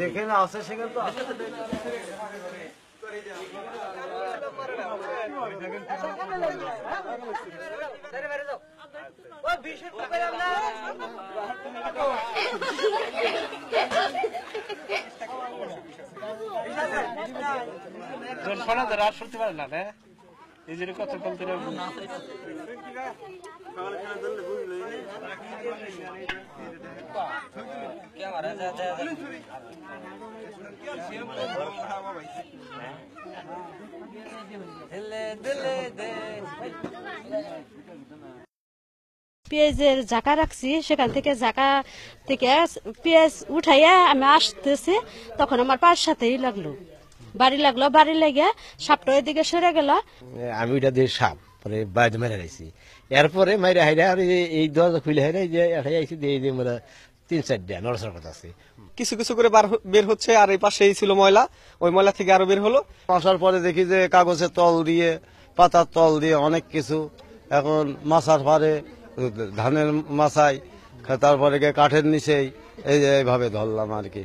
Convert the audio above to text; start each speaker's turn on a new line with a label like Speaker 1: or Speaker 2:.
Speaker 1: যেখানে আছে সেখানে তো
Speaker 2: শোনা ধরে আর শুনতে পারে না রে এই যে কত ধরে
Speaker 3: পেঁয়াজের জাকা রাখছি, সেখান থেকে জাকা থেকে পেঁয়াজ উঠাইয়া আমি আসতেছি, তখন আমার পায়ের সাথেই লাগল। বাড়ি লাগল, বাড়ি লেগে সাপটা দিকে সরে গেল।
Speaker 1: আমি ওইটা দিয়ে সাপ। পরে বাইরে মেরে রাখছি এরপরে মাইরে হাইরে আর এই- দরজা খুলে হাইরে যে এটাই আইসি দিয়ে এই যে মানে তিন চারটা নড়াচড়া কথা আছে
Speaker 4: কিছু কিছু করে বার বের হচ্ছে আর এই পাশেই ছিল ময়লা। ওই ময়লা থেকে আরও বের হলো।
Speaker 1: আসার পরে দেখি যে কাগজের তল দিয়ে পাতার তল দিয়ে অনেক কিছু। এখন মাছার পারে ধানের মাছায় তারপরে গিয়ে কাঠের নিচেই এই যে এইভাবে ধরলাম আর কি।